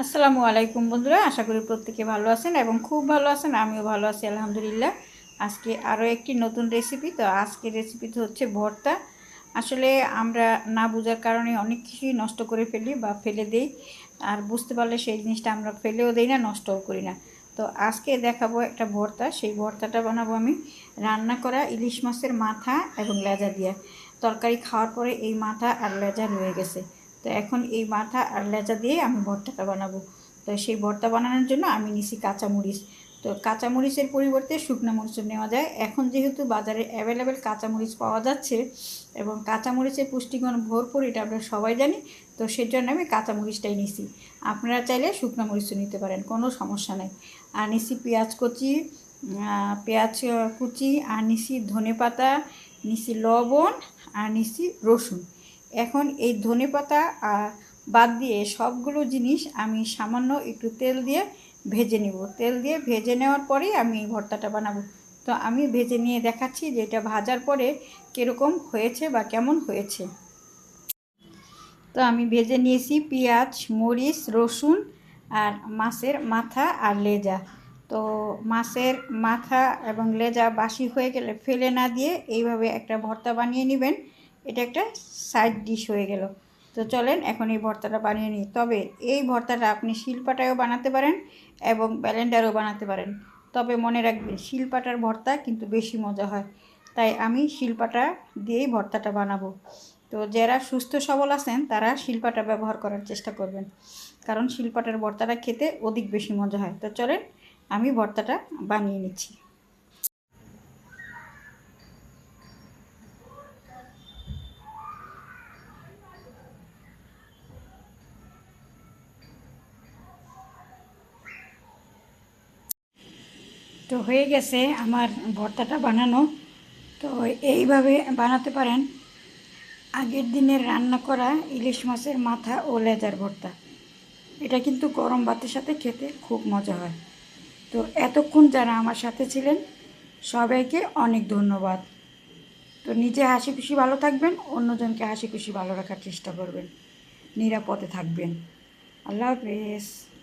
আসসালামু আলাইকুম বন্ধুরা, আশা করি প্রত্যেকে ভালো আছেন এবং খুব ভালো আছেন, আমিও ভালো আছি, আলহামদুলিল্লাহ। আজকে আরও একটি নতুন রেসিপি তো আজকের রেসিপিতে হচ্ছে ভর্তা। আসলে আমরা না বোঝার কারণে অনেক কিছুই নষ্ট করে ফেলি বা ফেলে দেই, আর বুঝতে পারলে সেই জিনিসটা আমরা ফেলেও দেই না, নষ্টও করি না। তো আজকে দেখাবো একটা ভর্তা, সেই ভর্তাটা বানাবো আমি রান্না করা ইলিশ মাছের মাথা এবং লেজা দিয়ে। তরকারি খাওয়ার পরে এই মাথা আর লেজা রয়ে গেছে। তো এখন এই মাথা আর লেজা দিয়ে আমি ভর্তাটা বানাবো। তো সেই ভর্তা বানানোর জন্য আমি নিছি কাঁচামরিচ। তো কাঁচামরিচের পরিবর্তে শুকনো মরিচ নেওয়া যায়। এখন যেহেতু বাজারে অ্যাভেলেবেল কাঁচামরিচ পাওয়া যাচ্ছে এবং কাঁচামরিচের পুষ্টিগুণ ভরপুর, এটা আমরা সবাই জানি, তো সেই জন্য আমি কাঁচামরিচটাই নিছি। আপনারা চাইলে শুকনো মরিচও নিতে পারেন, কোনো সমস্যা নেই। আর নিছি পেঁয়াজ কচি পেঁয়াজ কুচি, আর নিছি ধনে পাতা নিছি লবণ, আর নিছি রসুন। এখন এই ধনে পাতা বাদ দিয়ে সবগুলো জিনিস আমি সামান্য একটু তেল দিয়ে ভেজে নিব। তেল দিয়ে ভেজে নেওয়ার পরেই আমি ভর্তাটা বানাবো। তো আমি ভেজে নিয়ে দেখাচ্ছি যে এটা ভাজার পরে কীরকম হয়েছে বা কেমন হয়েছে। তো আমি ভেজে নিয়েছি পেঁয়াজ, মরিচ, রসুন আর মাছের মাথা আর লেজা। তো মাছের মাথা এবং লেজা বাসি হয়ে গেলে ফেলে না দিয়ে এইভাবে একটা ভর্তা বানিয়ে নেবেন। এটা একটা সাইড ডিশ হয়ে গেল। তো চলেন এখন এই ভর্তাটা বানিয়ে নিই। তবে এই ভর্তাটা আপনি শিলপাটায়ও বানাতে পারেন এবং ব্যালেন্ডারও বানাতে পারেন। তবে মনে রাখবেন, শিলপাটার ভর্তা কিন্তু বেশি মজা হয়। তাই আমি শিলপাটা দিয়েই ভর্তাটা বানাবো। তো যারা সুস্থ সবল আছেন, তারা শিলপাটা ব্যবহার করার চেষ্টা করবেন। কারণ শিলপাটার ভর্তাটা খেতে অধিক বেশি মজা হয়। তো চলেন আমি ভর্তাটা বানিয়ে নিচ্ছি। তো হয়ে গেছে আমার ভর্তাটা বানানো। তো এইভাবে বানাতে পারেন। আগের দিনের রান্না করা ইলিশ মাছের মাথা ও লেজার ভর্তা। এটা কিন্তু গরম ভাতের সাথে খেতে খুব মজা হয়। তো এতক্ষণ যারা আমার সাথে ছিলেন, সবাইকে অনেক ধন্যবাদ। তো নিজে হাসি খুশি ভালো থাকবেন, অন্যজনকে হাসি খুশি ভালো রাখার চেষ্টা করবেন। নিরাপদে থাকবেন। আল্লাহ হাফেজ।